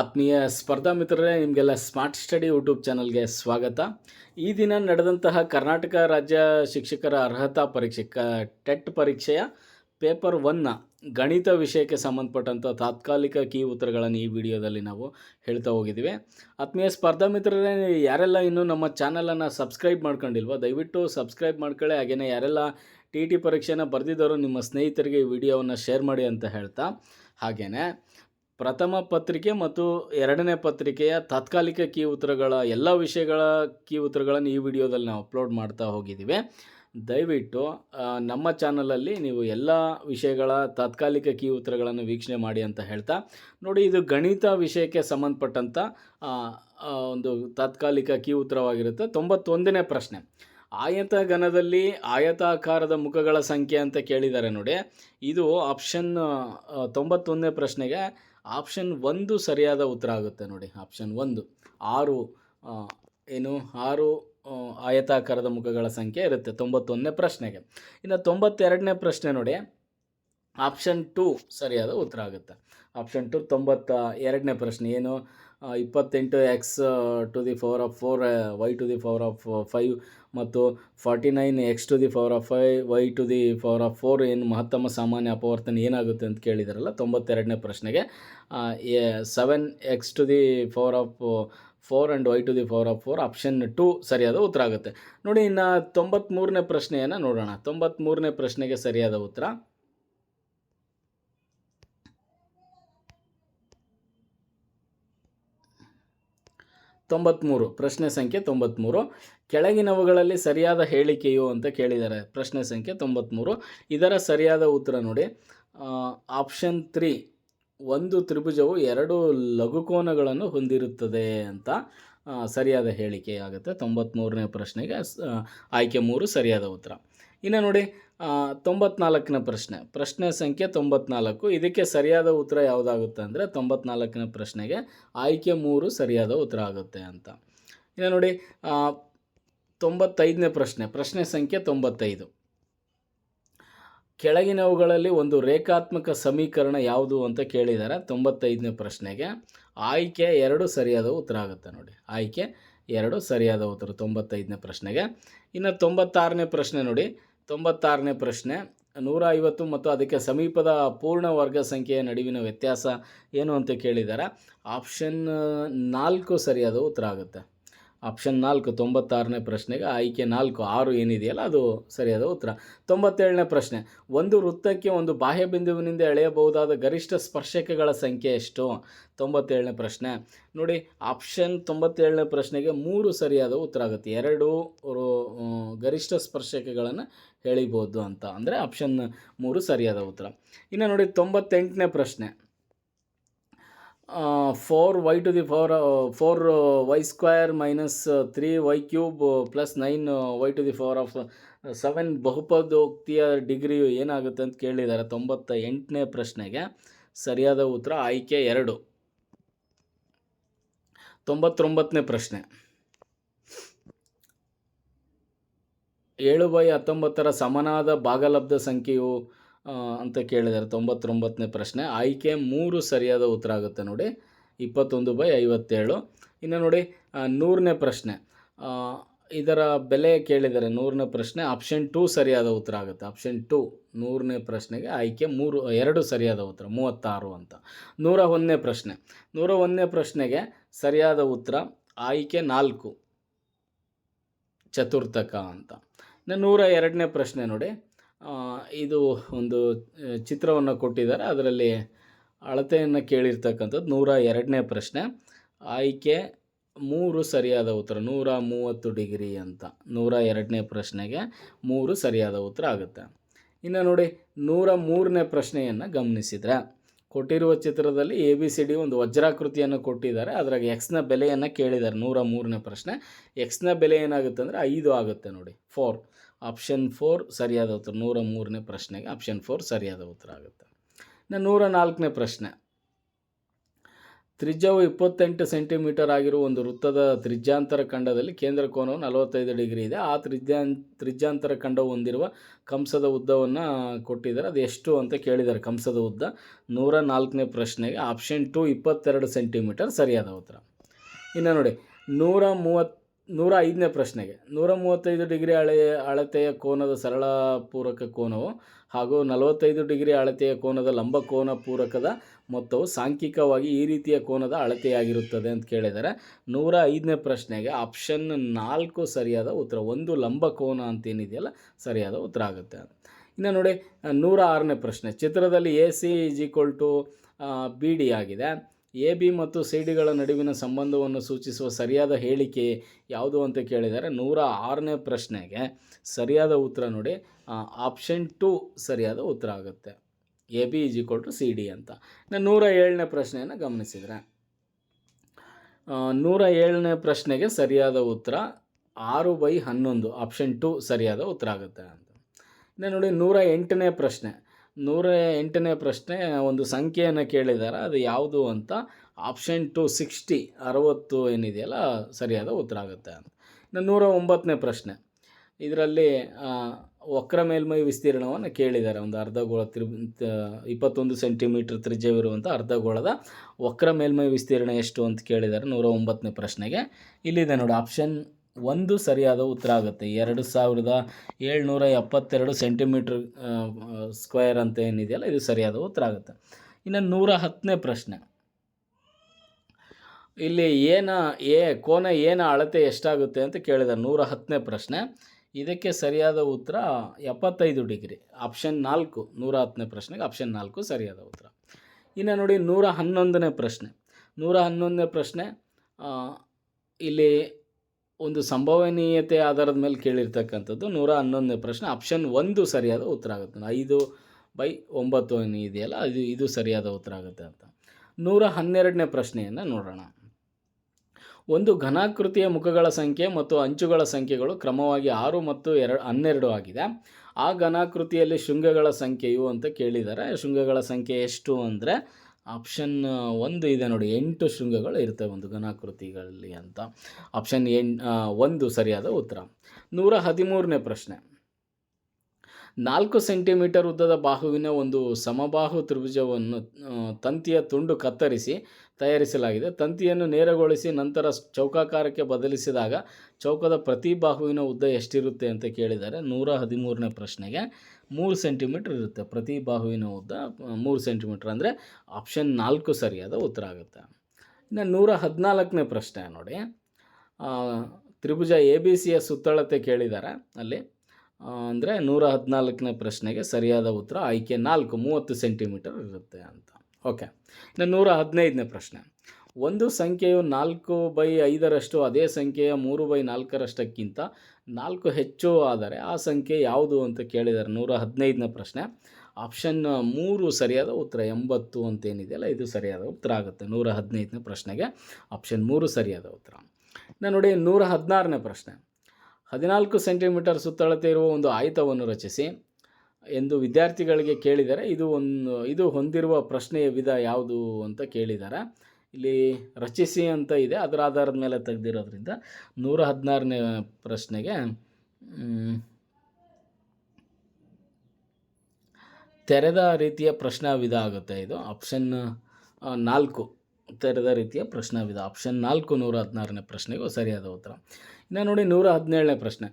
ಆತ್ಮೀಯ ಸ್ಪರ್ಧಾ ಮಿತ್ರರೇ, ನಿಮಗೆಲ್ಲ ಸ್ಮಾರ್ಟ್ ಸ್ಟಡಿ ಯೂಟ್ಯೂಬ್ ಚಾನಲ್ಗೆ ಸ್ವಾಗತ. ಈ ದಿನ ನಡೆದಂತಹ ಕರ್ನಾಟಕ ರಾಜ್ಯ ಶಿಕ್ಷಕರ ಅರ್ಹತಾ ಪರೀಕ್ಷೆ ಕ ಟೆಟ್ ಪರೀಕ್ಷೆಯ ಪೇಪರ್ ಒನ್ನ ಗಣಿತ ವಿಷಯಕ್ಕೆ ಸಂಬಂಧಪಟ್ಟಂಥ ತಾತ್ಕಾಲಿಕ ಕೀ ಉತ್ತರಗಳನ್ನು ಈ ವಿಡಿಯೋದಲ್ಲಿ ನಾವು ಹೇಳ್ತಾ ಹೋಗಿದ್ದೀವಿ. ಆತ್ಮೀಯ ಸ್ಪರ್ಧಾ ಮಿತ್ರರೇ, ಯಾರೆಲ್ಲ ಇನ್ನೂ ನಮ್ಮ ಚಾನಲನ್ನು ಸಬ್ಸ್ಕ್ರೈಬ್ ಮಾಡ್ಕೊಂಡಿಲ್ವೋ, ದಯವಿಟ್ಟು ಸಬ್ಸ್ಕ್ರೈಬ್ ಮಾಡ್ಕೊಳ್ಳಿ. ಹಾಗೆಯೇ ಯಾರೆಲ್ಲ ಟಿ ಟಿ ಪರೀಕ್ಷೆನ ಬರೆದಿದ್ದವರು ನಿಮ್ಮ ಸ್ನೇಹಿತರಿಗೆ ಈ ವಿಡಿಯೋವನ್ನು ಶೇರ್ ಮಾಡಿ ಅಂತ ಹೇಳ್ತಾ. ಹಾಗೆಯೇ ಪ್ರಥಮ ಪತ್ರಿಕೆ ಮತ್ತು ಎರಡನೇ ಪತ್ರಿಕೆಯ ತಾತ್ಕಾಲಿಕ ಕೀ ಉತ್ತರಗಳ ಎಲ್ಲ ವಿಷಯಗಳ ಕೀ ಉತ್ತರಗಳನ್ನು ಈ ವಿಡಿಯೋದಲ್ಲಿ ನಾವು ಅಪ್ಲೋಡ್ ಮಾಡ್ತಾ ಹೋಗಿದ್ದೀವಿ. ದಯವಿಟ್ಟು ನಮ್ಮ ಚಾನಲಲ್ಲಿ ನೀವು ಎಲ್ಲ ವಿಷಯಗಳ ತಾತ್ಕಾಲಿಕ ಕೀ ಉತ್ತರಗಳನ್ನು ವೀಕ್ಷಣೆ ಮಾಡಿ ಅಂತ ಹೇಳ್ತಾ, ನೋಡಿ ಇದು ಗಣಿತ ವಿಷಯಕ್ಕೆ ಸಂಬಂಧಪಟ್ಟಂಥ ಒಂದು ತಾತ್ಕಾಲಿಕ ಕೀ ಉತ್ತರವಾಗಿರುತ್ತೆ. ತೊಂಬತ್ತೊಂದನೇ ಪ್ರಶ್ನೆ. ಆಯತ ಘನದಲ್ಲಿ ಆಯತಾಕಾರದ ಮುಖಗಳ ಸಂಖ್ಯೆ ಅಂತ ಕೇಳಿದ್ದಾರೆ ನೋಡಿ. ಇದು ಆಪ್ಷನ್ ತೊಂಬತ್ತೊಂದನೇ ಪ್ರಶ್ನೆಗೆ ಆಪ್ಷನ್ ಒಂದು ಸರಿಯಾದ ಉತ್ತರ ಆಗುತ್ತೆ ನೋಡಿ, ಆಪ್ಷನ್ ಒಂದು. ಆರು ಏನು, ಆರು ಆಯತಾಕಾರದ ಮುಖಗಳ ಸಂಖ್ಯೆ ಇರುತ್ತೆ ತೊಂಬತ್ತೊಂದನೇ ಪ್ರಶ್ನೆಗೆ. ಇನ್ನು ತೊಂಬತ್ತೆರಡನೇ ಪ್ರಶ್ನೆ ನೋಡಿ, ಆಪ್ಷನ್ ಟು ಸರಿಯಾದ ಉತ್ತರ ಆಗುತ್ತೆ. ಆಪ್ಷನ್ ಟು ತೊಂಬತ್ತ ಎರಡನೇ ಪ್ರಶ್ನೆ ಏನು ಇಪ್ಪತ್ತೆಂಟು x to the power of four y to the power of five ಮತ್ತು forty nine x to the power of five y to the power of four ಏನು ಮಹತ್ತಮ ಸಾಮಾನ್ಯ ಅಪವರ್ತನ ಏನಾಗುತ್ತೆ ಅಂತ ಕೇಳಿದಾರಲ್ಲ, ತೊಂಬತ್ತೆರಡನೇ ಪ್ರಶ್ನೆಗೆ. Seven x to the power of four and y to the power of four option two ಸರಿಯಾದ ಉತ್ತರ ಆಗುತ್ತೆ. ನೋಡಿ, ಇನ್ನು ತೊಂಬತ್ತ್ಮೂರನೇ ಪ್ರಶ್ನೆಯನ್ನು ನೋಡೋಣ. ತೊಂಬತ್ತ್ಮೂರನೇ ಪ್ರಶ್ನೆಗೆ ಸರಿಯಾದ ಉತ್ತರ. ತೊಂಬತ್ತ್ಮೂರು ಪ್ರಶ್ನೆ ಸಂಖ್ಯೆ ತೊಂಬತ್ತ್ಮೂರು ಕೆಳಗಿನವುಗಳಲ್ಲಿ ಸರಿಯಾದ ಹೇಳಿಕೆಯು ಅಂತ ಕೇಳಿದ್ದಾರೆ. ಪ್ರಶ್ನೆ ಸಂಖ್ಯೆ ತೊಂಬತ್ತ್ಮೂರು ಇದರ ಸರಿಯಾದ ಉತ್ತರ ನೋಡಿ. ಆಪ್ಷನ್ ತ್ರೀ ಒಂದು ತ್ರಿಭುಜವು ಎರಡು ಲಘುಕೋನಗಳನ್ನು ಹೊಂದಿರುತ್ತದೆ ಅಂತ ಸರಿಯಾದ ಹೇಳಿಕೆ ಆಗುತ್ತೆ. ತೊಂಬತ್ತ್ಮೂರನೇ ಪ್ರಶ್ನೆಗೆ ಆಯ್ಕೆ ಮೂರು ಸರಿಯಾದ ಉತ್ತರ. ಇನ್ನು ನೋಡಿ ತೊಂಬತ್ನಾಲ್ಕನ ಪ್ರಶ್ನೆ. ಪ್ರಶ್ನೆ ಸಂಖ್ಯೆ ತೊಂಬತ್ನಾಲ್ಕು. ಇದಕ್ಕೆ ಸರಿಯಾದ ಉತ್ತರ ಯಾವುದಾಗುತ್ತೆ ಅಂದರೆ ತೊಂಬತ್ನಾಲ್ಕನ ಪ್ರಶ್ನೆಗೆ ಆಯ್ಕೆ ಮೂರು ಸರಿಯಾದ ಉತ್ತರ ಆಗುತ್ತೆ ಅಂತ. ಇನ್ನು ನೋಡಿ ತೊಂಬತ್ತೈದನೇ ಪ್ರಶ್ನೆ. ಪ್ರಶ್ನೆ ಸಂಖ್ಯೆ ತೊಂಬತ್ತೈದು. ಕೆಳಗಿನವುಗಳಲ್ಲಿ ಒಂದು ರೇಖಾತ್ಮಕ ಸಮೀಕರಣ ಯಾವುದು ಅಂತ ಕೇಳಿದ್ದಾರೆ ತೊಂಬತ್ತೈದನೇ ಪ್ರಶ್ನೆಗೆ ಆಯ್ಕೆ ಎರಡು ಸರಿಯಾದ ಉತ್ತರ ಆಗುತ್ತೆ ನೋಡಿ. ಆಯ್ಕೆ ಎರಡು ಸರಿಯಾದ ಉತ್ತರ. ತೊಂಬತ್ತೈದನೇ ಪ್ರಶ್ನೆಗೆ. ಇನ್ನು ತೊಂಬತ್ತಾರನೇ ಪ್ರಶ್ನೆ ನೋಡಿ ತೊಂಬತ್ತಾರನೇ ಪ್ರಶ್ನೆ. ನೂರ ಐವತ್ತು ಮತ್ತು ಅದಕ್ಕೆ ಸಮೀಪದ ಪೂರ್ಣ ವರ್ಗ ಸಂಖ್ಯೆಯ ನಡುವಿನ ವ್ಯತ್ಯಾಸ ಏನು ಅಂತ ಕೇಳಿದ್ದಾರೆ ಆಪ್ಷನ್ ನಾಲ್ಕು ಸರಿಯಾದ ಉತ್ತರ ಆಗುತ್ತೆ. ಆಪ್ಷನ್ ನಾಲ್ಕು, ತೊಂಬತ್ತಾರನೇ ಪ್ರಶ್ನೆಗೆ ಆಯ್ಕೆ ನಾಲ್ಕು, ಆರು ಏನಿದೆಯಲ್ಲ ಅದು ಸರಿಯಾದ ಉತ್ತರ. ತೊಂಬತ್ತೇಳನೇ ಪ್ರಶ್ನೆ, ಒಂದು ವೃತ್ತಕ್ಕೆ ಒಂದು ಬಾಹ್ಯ ಬಿಂದುವಿನಿಂದ ಎಳೆಯಬಹುದಾದ ಗರಿಷ್ಠ ಸ್ಪರ್ಶಕಗಳ ಸಂಖ್ಯೆ ಎಷ್ಟು? ತೊಂಬತ್ತೇಳನೇ ಪ್ರಶ್ನೆ, ನೋಡಿ, ಆಪ್ಷನ್ ತೊಂಬತ್ತೇಳನೇ ಪ್ರಶ್ನೆಗೆ ಮೂರು ಸರಿಯಾದ ಉತ್ತರ ಆಗುತ್ತೆ. ಎರಡು ಗರಿಷ್ಠ ಸ್ಪರ್ಶಕಗಳನ್ನು ಎಳಿಬೋದು ಅಂತ. ಅಂದರೆ ಆಪ್ಷನ್ ಮೂರು ಸರಿಯಾದ ಉತ್ತರ. ಇನ್ನು ನೋಡಿ ತೊಂಬತ್ತೆಂಟನೇ ಪ್ರಶ್ನೆ. Four y to the four four y square minus three y cube plus nine y to the four of seven ಬಹುಪದೋಕ್ತಿಯ ಡಿಗ್ರಿಯು ಏನಾಗುತ್ತೆ ಅಂತ ಕೇಳಿದ್ದಾರೆ. ತೊಂಬತ್ತ ಎಂಟನೇ ಪ್ರಶ್ನೆಗೆ ಸರಿಯಾದ ಉತ್ತರ ಆಯ್ಕೆ ಎರಡು. ತೊಂಬತ್ತೊಂಬತ್ತನೇ ಪ್ರಶ್ನೆ. ಏಳು ಬೈ ಹತ್ತೊಂಬತ್ತರ ಸಮನಾದ ಭಾಗಲಬ್ಧ ಸಂಖ್ಯೆಯು ಅಂತ ಕೇಳಿದ್ದಾರೆ ತೊಂಬತ್ತೊಂಬತ್ತನೇ ಪ್ರಶ್ನೆ. ಆಯ್ಕೆ ಮೂರು ಸರಿಯಾದ ಉತ್ತರ ಆಗುತ್ತೆ ನೋಡಿ. ಇಪ್ಪತ್ತೊಂದು ಬೈ ಐವತ್ತೇಳು. ಇನ್ನು ನೋಡಿ ನೂರನೇ ಪ್ರಶ್ನೆ. ಇದರ ಬೆಲೆ ಕೇಳಿದ್ದಾರೆ ನೂರನೇ ಪ್ರಶ್ನೆ. ಆಪ್ಷನ್ ಟೂ ಸರಿಯಾದ ಉತ್ತರ ಆಗುತ್ತೆ. ಆಪ್ಷನ್ ಟೂ, ನೂರನೇ ಪ್ರಶ್ನೆಗೆ ಆಯ್ಕೆ ಮೂರು, ಎರಡು ಸರಿಯಾದ ಉತ್ತರ. ಮೂವತ್ತಾರು ಅಂತ. ನೂರ ಒಂದನೇ ಪ್ರಶ್ನೆ. ನೂರ ಒಂದನೇ ಪ್ರಶ್ನೆಗೆ ಸರಿಯಾದ ಉತ್ತರ ಆಯ್ಕೆ ನಾಲ್ಕು. ಚತುರ್ಥಕ ಅಂತ. ನೂರ ಎರಡನೇ ಪ್ರಶ್ನೆ ನೋಡಿ. ಇದು ಒಂದು ಚಿತ್ರವನ್ನು ಕೊಟ್ಟಿದ್ದಾರೆ. ಅದರಲ್ಲಿ ಅಳತೆಯನ್ನು ಕೇಳಿರ್ತಕ್ಕಂಥದ್ದು ನೂರ ಎರಡನೇ ಪ್ರಶ್ನೆ. ಆಯ್ಕೆ ಮೂರು ಸರಿಯಾದ ಉತ್ತರ, ನೂರ ಮೂವತ್ತು ಡಿಗ್ರಿ ಅಂತ. ನೂರ ಎರಡನೇ ಪ್ರಶ್ನೆಗೆ ಮೂರು ಸರಿಯಾದ ಉತ್ತರ ಆಗುತ್ತೆ. ಇನ್ನು ನೋಡಿ, ನೂರ ಮೂರನೇ ಪ್ರಶ್ನೆಯನ್ನು ಗಮನಿಸಿದರೆ. ಕೊಟ್ಟಿರುವ ಚಿತ್ರದಲ್ಲಿ ಎ ಬಿ ಸಿ ಡಿ ಒಂದು ವಜ್ರಾಕೃತಿಯನ್ನು ಕೊಟ್ಟಿದ್ದಾರೆ. ಅದ್ರಾಗ ಎಕ್ಸ್ನ ಬೆಲೆಯನ್ನು ಕೇಳಿದ್ದಾರೆ. ನೂರ ಮೂರನೇ ಪ್ರಶ್ನೆ. ಎಕ್ಸ್ನ ಬೆಲೆ ಏನಾಗುತ್ತೆ ಅಂದರೆ ಐದು ಆಗುತ್ತೆ ನೋಡಿ. ಫೋರ್ ಆಪ್ಷನ್ ಫೋರ್ ಸರಿಯಾದ ಉತ್ತರ. ನೂರ ಮೂರನೇ ಪ್ರಶ್ನೆಗೆ ಆಪ್ಷನ್ ಫೋರ್ ಸರಿಯಾದ ಉತ್ತರ ಆಗುತ್ತೆ. ಇನ್ನು ನೂರ ನಾಲ್ಕನೇ ಪ್ರಶ್ನೆ. ತ್ರಿಜ್ಯವು ಇಪ್ಪತ್ತೆಂಟು ಸೆಂಟಿಮೀಟರ್ ಆಗಿರುವ ಒಂದು ವೃತ್ತದ ತ್ರಿಜ್ಯಾಂತರ ಖಂಡದಲ್ಲಿ ಕೇಂದ್ರ ಕೋನವು ನಲವತ್ತೈದು ಡಿಗ್ರಿ ಇದೆ. ಆ ತ್ರಿಜ್ಯಾನ್, ತ್ರಿಜ್ಯಾಂತರ ಖಂಡವು ಹೊಂದಿರುವ ಕಂಸದ ಉದ್ದವನ್ನು ಕೊಟ್ಟಿದ್ದಾರೆ. ಅದು ಎಷ್ಟು ಅಂತ ಕೇಳಿದ್ದಾರೆ ಕಂಸದ ಉದ್ದ. ನೂರ ನಾಲ್ಕನೇ ಪ್ರಶ್ನೆಗೆ ಆಪ್ಷನ್ ಟು ಇಪ್ಪತ್ತೆರಡು ಸೆಂಟಿಮೀಟರ್ ಸರಿಯಾದ ಉತ್ತರ. ಇನ್ನು ನೋಡಿ, ನೂರ ಮೂವತ್ತು ನೂರ ಐದನೇ ಪ್ರಶ್ನೆಗೆ. ನೂರ ಮೂವತ್ತೈದು ಡಿಗ್ರಿ ಅಳೆಯ ಅಳತೆಯ ಕೋನದ ಸರಳ ಪೂರಕ ಕೋನವು ಹಾಗೂ ನಲವತ್ತೈದು ಡಿಗ್ರಿ ಅಳತೆಯ ಕೋನದ ಲಂಬ ಕೋನ ಪೂರಕದ ಮೊತ್ತವು ಸಾಂಖ್ಯಿಕವಾಗಿ ಈ ರೀತಿಯ ಕೋನದ ಅಳತೆಯಾಗಿರುತ್ತದೆ ಅಂತ ಕೇಳಿದರೆ ನೂರ ಐದನೇ ಪ್ರಶ್ನೆಗೆ ಆಪ್ಷನ್ ನಾಲ್ಕು ಸರಿಯಾದ ಉತ್ತರ, ಒಂದು ಲಂಬ ಕೋನ ಅಂತ ಏನಿದೆಯಲ್ಲ ಸರಿಯಾದ ಉತ್ತರ ಆಗುತ್ತೆ. ಇನ್ನು ನೋಡಿ, ನೂರ ಆರನೇ ಪ್ರಶ್ನೆ, ಚಿತ್ರದಲ್ಲಿ A C equal to B D ಆಗಿದೆ. ಎ, ಬಿ ಮತ್ತು ಸಿ ಡಿಗಳ ನಡುವಿನ ಸಂಬಂಧವನ್ನು ಸೂಚಿಸುವ ಸರಿಯಾದ ಹೇಳಿಕೆ ಯಾವುದು ಅಂತ ಕೇಳಿದರೆ ನೂರ ಆರನೇ ಪ್ರಶ್ನೆಗೆ ಸರಿಯಾದ ಉತ್ತರ ನೋಡಿ. ಆಪ್ಷನ್ ಟು ಸರಿಯಾದ ಉತ್ತರ ಆಗುತ್ತೆ. A, B is equal to C, D ಅಂತ. ನೂರ ಏಳನೇ ಪ್ರಶ್ನೆಯನ್ನು ಗಮನಿಸಿದರೆ. ನೂರ ಏಳನೇ ಪ್ರಶ್ನೆಗೆ ಸರಿಯಾದ ಉತ್ತರ ಆರು ಬೈ ಹನ್ನೊಂದು ಆಪ್ಷನ್ ಟು ಸರಿಯಾದ ಉತ್ತರ ಆಗುತ್ತೆ ಅಂತ. ಇನ್ನು ನೋಡಿ ನೂರ ಎಂಟನೇ ಪ್ರಶ್ನೆ. ನೂರ ಎಂಟನೇ ಪ್ರಶ್ನೆ, ಒಂದು ಸಂಖ್ಯೆಯನ್ನು ಕೇಳಿದ್ದಾರೆ ಅದು ಯಾವುದು ಅಂತ ಆಪ್ಷನ್ ಟು ಸಿಕ್ಸ್ಟಿ, ಅರವತ್ತು ಏನಿದೆಯಲ್ಲ, ಸರಿಯಾದ ಉತ್ತರ ಆಗುತ್ತೆ ಅಂತ. ಇನ್ನು ನೂರ ಒಂಬತ್ತನೇ ಪ್ರಶ್ನೆ. ಇದರಲ್ಲಿ ವಕ್ರ ಮೇಲ್ಮೈ ವಿಸ್ತೀರ್ಣವನ್ನು ಕೇಳಿದ್ದಾರೆ ಒಂದು ಅರ್ಧಗೋಳ ತ್ರಿ ಇಪ್ಪತ್ತೊಂದು ಸೆಂಟಿಮೀಟ್ರ್ ತ್ರಿಜ್ಯವಿರುವಂಥ ಅರ್ಧಗೋಳದ ವಕ್ರ ಮೇಲ್ಮೈ ವಿಸ್ತೀರ್ಣ ಎಷ್ಟು ಅಂತ ಕೇಳಿದ್ದಾರೆ ನೂರ ಒಂಬತ್ತನೇ ಪ್ರಶ್ನೆಗೆ. ಇಲ್ಲಿದೆ ನೋಡಿ, ಆಪ್ಷನ್ ಒಂದು ಸರಿಯಾದ ಉತ್ತರ ಆಗುತ್ತೆ. ಎರಡು ಸಾವಿರದ ಏಳ್ನೂರ ಎಪ್ಪತ್ತೆರಡು ಸೆಂಟಿಮೀಟ್ರ್ ಸ್ಕ್ವೇರ್ ಅಂತ ಏನಿದೆಯಲ್ಲ, ಇದು ಸರಿಯಾದ ಉತ್ತರ ಆಗುತ್ತೆ. ಇನ್ನು ನೂರ ಹತ್ತನೇ ಪ್ರಶ್ನೆ. ಇಲ್ಲಿ ಏನ ಏ ಕೋನ ಏನ ಅಳತೆ ಎಷ್ಟಾಗುತ್ತೆ ಅಂತ ಕೇಳಿದ ನೂರ ಹತ್ತನೇ ಪ್ರಶ್ನೆ. ಇದಕ್ಕೆ ಸರಿಯಾದ ಉತ್ತರ ಎಪ್ಪತ್ತೈದು ಡಿಗ್ರಿ. ಆಪ್ಷನ್ ನಾಲ್ಕು, ನೂರ ಹತ್ತನೇ ಪ್ರಶ್ನೆಗೆ ಆಪ್ಷನ್ ನಾಲ್ಕು ಸರಿಯಾದ ಉತ್ತರ. ಇನ್ನು ನೋಡಿ ನೂರ ಹನ್ನೊಂದನೇ ಪ್ರಶ್ನೆ. ನೂರ ಹನ್ನೊಂದನೇ ಪ್ರಶ್ನೆ ಇಲ್ಲಿ ಒಂದು ಸಂಭವನೀಯತೆ ಆಧಾರದ ಮೇಲೆ ಕೇಳಿರ್ತಕ್ಕಂಥದ್ದು ನೂರ ಹನ್ನೊಂದನೇ ಪ್ರಶ್ನೆ. ಆಪ್ಷನ್ ಒಂದು ಸರಿಯಾದ ಉತ್ತರ ಆಗುತ್ತೆ. ಐದು ಬೈ ಒಂಬತ್ತು ಇದೆಯಲ್ಲ ಇದು ಇದು ಸರಿಯಾದ ಉತ್ತರ ಆಗುತ್ತೆ ಅಂತ. ನೂರ ಹನ್ನೆರಡನೇ ಪ್ರಶ್ನೆಯನ್ನು ನೋಡೋಣ. ಒಂದು ಘನಾಕೃತಿಯ ಮುಖಗಳ ಸಂಖ್ಯೆ ಮತ್ತು ಅಂಚುಗಳ ಸಂಖ್ಯೆಗಳು ಕ್ರಮವಾಗಿ ಆರು ಮತ್ತು ಎರಡು, ಹನ್ನೆರಡು ಆಗಿದೆ. ಆ ಘನಾಕೃತಿಯಲ್ಲಿ ಶೃಂಗಗಳ ಸಂಖ್ಯೆಯು ಅಂತ ಕೇಳಿದ್ದಾರೆ ಶೃಂಗಗಳ ಸಂಖ್ಯೆ ಎಷ್ಟು ಅಂದರೆ ಆಪ್ಷನ್ ಒಂದು ಇದೆ ನೋಡಿ, ಎಂಟು ಶೃಂಗಗಳು ಇರ್ತವೆ ಒಂದು ಘನಾಕೃತಿಗಳಲ್ಲಿ ಅಂತ. ಆಪ್ಷನ್ ಎನ್ ಒಂದು ಸರಿಯಾದ ಉತ್ತರ. ನೂರ ಹದಿಮೂರನೇ ಪ್ರಶ್ನೆ. ನಾಲ್ಕು ಸೆಂಟಿಮೀಟರ್ ಉದ್ದದ ಬಾಹುವಿನ ಒಂದು ಸಮಬಾಹು ತ್ರಿಭುಜವನ್ನು ತಂತಿಯ ತುಂಡು ಕತ್ತರಿಸಿ ತಯಾರಿಸಲಾಗಿದೆ. ತಂತಿಯನ್ನು ನೇರಗೊಳಿಸಿ ನಂತರ ಚೌಕಾಕಾರಕ್ಕೆ ಬದಲಿಸಿದಾಗ ಚೌಕದ ಪ್ರತಿ ಬಾಹುವಿನ ಉದ್ದ ಎಷ್ಟಿರುತ್ತೆ ಅಂತ ಕೇಳಿದ್ದಾರೆ ನೂರ ಹದಿಮೂರನೇ ಪ್ರಶ್ನೆಗೆ. ಮೂರು ಸೆಂಟಿಮೀಟ್ರ್ ಇರುತ್ತೆ. ಪ್ರತಿ ಬಾಹುವಿನ ಉದ್ದ ಮೂರು ಸೆಂಟಿಮೀಟ್ರ್ ಅಂದರೆ ಆಪ್ಷನ್ ನಾಲ್ಕು ಸರಿಯಾದ ಉತ್ತರ ಆಗುತ್ತೆ. ಇನ್ನು ನೂರ ಹದಿನಾಲ್ಕನೇ ಪ್ರಶ್ನೆ ನೋಡಿ. ತ್ರಿಭುಜ ಎ ಬಿ ಸಿಯ ಸುತ್ತಳತೆ ಕೇಳಿದ್ದಾರೆ ಅಲ್ಲಿ. ಅಂದರೆ ನೂರ ಹದಿನಾಲ್ಕನೇ ಪ್ರಶ್ನೆಗೆ ಸರಿಯಾದ ಉತ್ತರ, ಆಯ್ಕೆ ನಾಲ್ಕು, ಮೂವತ್ತು ಸೆಂಟಿಮೀಟರ್ ಇರುತ್ತೆ ಅಂತ. ಓಕೆ. ಇನ್ನು ನೂರ ಹದಿನೈದನೇ ಪ್ರಶ್ನೆ. ಒಂದು ಸಂಖ್ಯೆಯು ನಾಲ್ಕು ಬೈ ಐದರಷ್ಟು, ಅದೇ ಸಂಖ್ಯೆಯ ಮೂರು ಬೈ ನಾಲ್ಕರಷ್ಟಕ್ಕಿಂತ ನಾಲ್ಕು ಹೆಚ್ಚು ಆದರೆ ಆ ಸಂಖ್ಯೆ ಯಾವುದು ಅಂತ ಕೇಳಿದ್ದಾರೆ ನೂರ ಹದಿನೈದನೇ ಪ್ರಶ್ನೆ. ಆಪ್ಷನ್ ಮೂರು ಸರಿಯಾದ ಉತ್ತರ ಎಂಬತ್ತು ಅಂತ ಏನಿದೆಯಲ್ಲ ಇದು ಸರಿಯಾದ ಉತ್ತರ ಆಗುತ್ತೆ ನೂರ ಹದಿನೈದನೇ ಪ್ರಶ್ನೆಗೆ. ಆಪ್ಷನ್ ಮೂರು ಸರಿಯಾದ ಉತ್ತರ. ಇನ್ನು ನೋಡಿ, ನೂರ ಹದಿನಾರನೇ ಪ್ರಶ್ನೆ. ಹದಿನಾಲ್ಕು ಸೆಂಟಿಮೀಟರ್ ಸುತ್ತಳತೆ ಇರುವ ಒಂದು ಆಯತವನ್ನು ರಚಿಸಿ ಎಂದು ವಿದ್ಯಾರ್ಥಿಗಳಿಗೆ ಕೇಳಿದರೆ ಇದು ಒಂದು, ಇದು ಹೊಂದಿರುವ ಪ್ರಶ್ನೆಯ ವಿಧ ಯಾವುದು ಅಂತ ಕೇಳಿದ್ದಾರೆ ಇಲ್ಲಿ ರಚಿಸಿ ಅಂತ ಇದೆ. ಅದರ ಆಧಾರದ ಮೇಲೆ ತೆಗೆದಿರೋದ್ರಿಂದ ನೂರ ಹದಿನಾರನೇ ಪ್ರಶ್ನೆಗೆ ತೆರೆದ ರೀತಿಯ ಪ್ರಶ್ನಾ ವಿಧ ಆಗುತ್ತೆ ಇದು. ಆಪ್ಷನ್ ನಾಲ್ಕು. ತೆರೆದ ರೀತಿಯ ಪ್ರಶ್ನಾ ವಿಧ ಆಪ್ಷನ್ ನಾಲ್ಕು ನೂರ ಹದಿನಾರನೇ ಪ್ರಶ್ನೆಗೂ ಸರಿಯಾದ ಉತ್ತರ. ಇನ್ನು ನೋಡಿ ನೂರ ಹದಿನೇಳನೇ ಪ್ರಶ್ನೆ.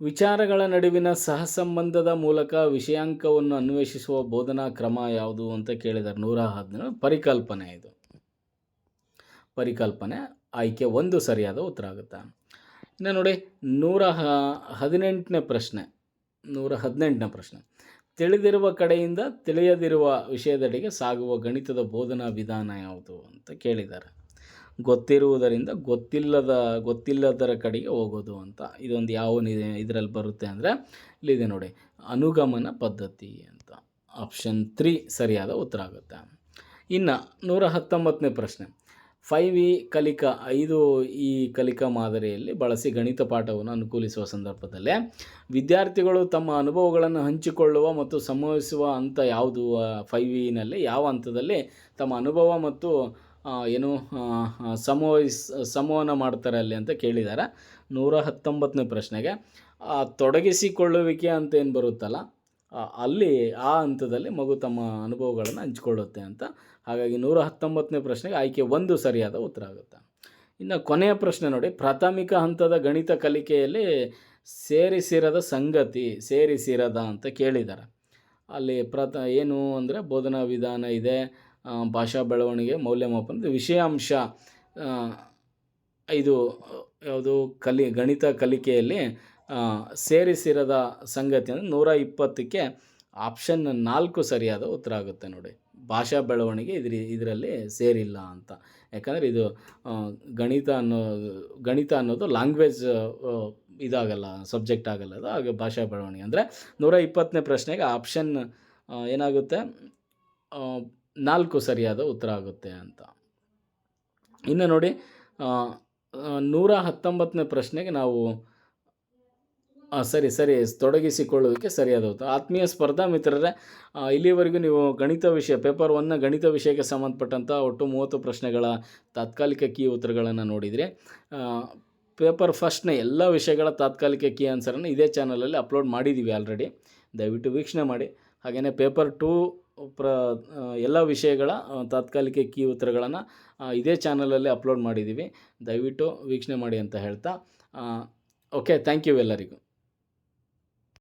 ವಿಚಾರಗಳ ನಡುವಿನ ಸಹಸಂಬಂಧದ ಮೂಲಕ ವಿಷಯಾಂಕವನ್ನು ಅನ್ವೇಷಿಸುವ ಬೋಧನಾ ಕ್ರಮ ಯಾವುದು ಅಂತ ಕೇಳಿದ್ದಾರೆ ನೂರ ಹದಿನೇಳು. ಪರಿಕಲ್ಪನೆ ಇದು. ಪರಿಕಲ್ಪನೆ ಆಯ್ಕೆ ಒಂದು ಸರಿಯಾದ ಉತ್ತರ ಆಗುತ್ತೆ. ಇನ್ನು ನೋಡಿ, ನೂರ ಹದಿನೆಂಟನೇ ಪ್ರಶ್ನೆ, ನೂರ ಹದಿನೆಂಟನೇ ಪ್ರಶ್ನೆ. ತಿಳಿದಿರುವ ಕಡೆಯಿಂದ ತಿಳಿಯದಿರುವ ವಿಷಯದಡೆಗೆ ಸಾಗುವ ಗಣಿತದ ಬೋಧನಾ ವಿಧಾನ ಯಾವುದು ಅಂತ ಕೇಳಿದ್ದಾರೆ. ಗೊತ್ತಿರುವುದರಿಂದ ಗೊತ್ತಿಲ್ಲದ, ಗೊತ್ತಿಲ್ಲದರ ಕಡೆಗೆ ಹೋಗೋದು ಅಂತ. ಇದೊಂದು ಯಾವ ಇದರಲ್ಲಿ ಬರುತ್ತೆ ಅಂದರೆ ಇಲ್ಲಿದೆ ನೋಡಿ, ಅನುಗಮನ ಪದ್ಧತಿ ಅಂತ. ಆಪ್ಷನ್ ತ್ರೀ ಸರಿಯಾದ ಉತ್ತರ ಆಗುತ್ತೆ. ಇನ್ನು ನೂರ ಹತ್ತೊಂಬತ್ತನೇ ಪ್ರಶ್ನೆ. ಫೈವ್ ಇ ಕಲಿಕಾ, ಐದು ಈ ಕಲಿಕಾ ಮಾದರಿಯಲ್ಲಿ ಬಳಸಿ ಗಣಿತ ಪಾಠವನ್ನು ಅನುಕೂಲಿಸುವ ಸಂದರ್ಭದಲ್ಲೇ ವಿದ್ಯಾರ್ಥಿಗಳು ತಮ್ಮ ಅನುಭವಗಳನ್ನು ಹಂಚಿಕೊಳ್ಳುವ ಮತ್ತು ಸಂಭವಿಸುವ ಹಂತ ಯಾವುದು? ಫೈವ್ ಇನಲ್ಲಿ ಯಾವ ಹಂತದಲ್ಲಿ ತಮ್ಮ ಅನುಭವ ಮತ್ತು ಏನು ಸಮವಹಿಸ್ ಸಂವಹನ ಮಾಡ್ತಾರೆ ಅಲ್ಲಿ ಅಂತ ಕೇಳಿದ್ದಾರೆ ನೂರ ಹತ್ತೊಂಬತ್ತನೇ ಪ್ರಶ್ನೆಗೆ ತೊಡಗಿಸಿಕೊಳ್ಳುವಿಕೆ ಅಂತ ಏನು ಬರುತ್ತಲ್ಲ? ಅಲ್ಲಿ ಆ ಹಂತದಲ್ಲಿ ಮಗು ತಮ್ಮ ಅನುಭವಗಳನ್ನು ಹಂಚಿಕೊಳ್ಳುತ್ತೆ ಅಂತ. ಹಾಗಾಗಿ ನೂರ ಹತ್ತೊಂಬತ್ತನೇ ಪ್ರಶ್ನೆಗೆ ಆಯ್ಕೆ ಒಂದು ಸರಿಯಾದ ಉತ್ತರ ಆಗುತ್ತೆ. ಇನ್ನು ಕೊನೆಯ ಪ್ರಶ್ನೆ ನೋಡಿ, ಪ್ರಾಥಮಿಕ ಹಂತದ ಗಣಿತ ಕಲಿಕೆಯಲ್ಲಿ ಸೇರಿಸಿರದ ಸಂಗತಿ ಸೇರಿಸಿರದ ಅಂತ ಕೇಳಿದ್ದಾರೆ. ಅಲ್ಲಿ ಪ್ರಥ, ಏನು ಅಂದರೆ ಬೋಧನಾ ವಿಧಾನ ಇದೆ ಭಾಷಾ ಬೆಳವಣಿಗೆ ಮೌಲ್ಯಮಾಪನದ ವಿಷಯಾಂಶ ಇದು ಯಾವುದು ಕಲಿ, ಗಣಿತ ಕಲಿಕೆಯಲ್ಲಿ ಸೇರಿಸಿರದ ಸಂಗತಿ ಅಂದರೆ ನೂರ ಇಪ್ಪತ್ತಕ್ಕೆ ಆಪ್ಷನ್ ನಾಲ್ಕು ಸರಿಯಾದ ಉತ್ತರ ಆಗುತ್ತೆ ನೋಡಿ. ಭಾಷಾ ಬೆಳವಣಿಗೆ ಇದ್ರ, ಇದರಲ್ಲಿ ಸೇರಿಲ್ಲ ಅಂತ. ಯಾಕಂದರೆ ಇದು ಗಣಿತ ಅನ್ನೋ, ಗಣಿತ ಅನ್ನೋದು ಲ್ಯಾಂಗ್ವೇಜ್ ಇದಾಗಲ್ಲ ಸಬ್ಜೆಕ್ಟ್ ಆಗಲ್ಲ ಅದು, ಹಾಗೆ ಭಾಷಾ ಬೆಳವಣಿಗೆ. ಅಂದರೆ ನೂರ ಇಪ್ಪತ್ತನೇ ಪ್ರಶ್ನೆಗೆ ಆಪ್ಷನ್ ಏನಾಗುತ್ತೆ? ನಾಲ್ಕು ಸರಿಯಾದ ಉತ್ತರ ಆಗುತ್ತೆ ಅಂತ. ಇನ್ನು ನೋಡಿ ನೂರ ಹತ್ತೊಂಬತ್ತನೇ ಪ್ರಶ್ನೆಗೆ ನಾವು ಸರಿ ಸರಿ ತೊಡಗಿಸಿಕೊಳ್ಳುವಿಕೆ ಸರಿಯಾದ ಆತ್ಮೀಯ ಸ್ಪರ್ಧಾ ಮಿತ್ರರೇ ಇಲ್ಲಿವರೆಗೂ ನೀವು ಗಣಿತ ವಿಷಯ, ಪೇಪರ್ ಒನ್ನ ಗಣಿತ ವಿಷಯಕ್ಕೆ ಸಂಬಂಧಪಟ್ಟಂಥ ಒಟ್ಟು ಮೂವತ್ತು ಪ್ರಶ್ನೆಗಳ ತಾತ್ಕಾಲಿಕ ಕೀ ಉತ್ತರಗಳನ್ನು ನೋಡಿದರೆ. ಪೇಪರ್ ಫಸ್ಟ್ನ ಎಲ್ಲ ವಿಷಯಗಳ ತಾತ್ಕಾಲಿಕ ಕೀ ಆನ್ಸರನ್ನು ಇದೇ ಚಾನಲಲ್ಲಿ ಅಪ್ಲೋಡ್ ಮಾಡಿದ್ದೀವಿ ಆಲ್ರೆಡಿ ದಯವಿಟ್ಟು ವೀಕ್ಷಣೆ ಮಾಡಿ. ಹಾಗೆಯೇ ಪೇಪರ್ ಟೂ ಪ್ರ ಎಲ್ಲ ವಿಷಯಗಳ ತಾತ್ಕಾಲಿಕ ಕೀ ಉತ್ತರಗಳನ್ನು ಇದೇ ಚಾನಲಲ್ಲಿ ಅಪ್ಲೋಡ್ ಮಾಡಿದ್ದೀವಿ ದಯವಿಟ್ಟು ವೀಕ್ಷಣೆ ಮಾಡಿ ಅಂತ ಹೇಳ್ತಾ ಓಕೆ ಥ್ಯಾಂಕ್ ಯು ಎಲ್ಲರಿಗೂ.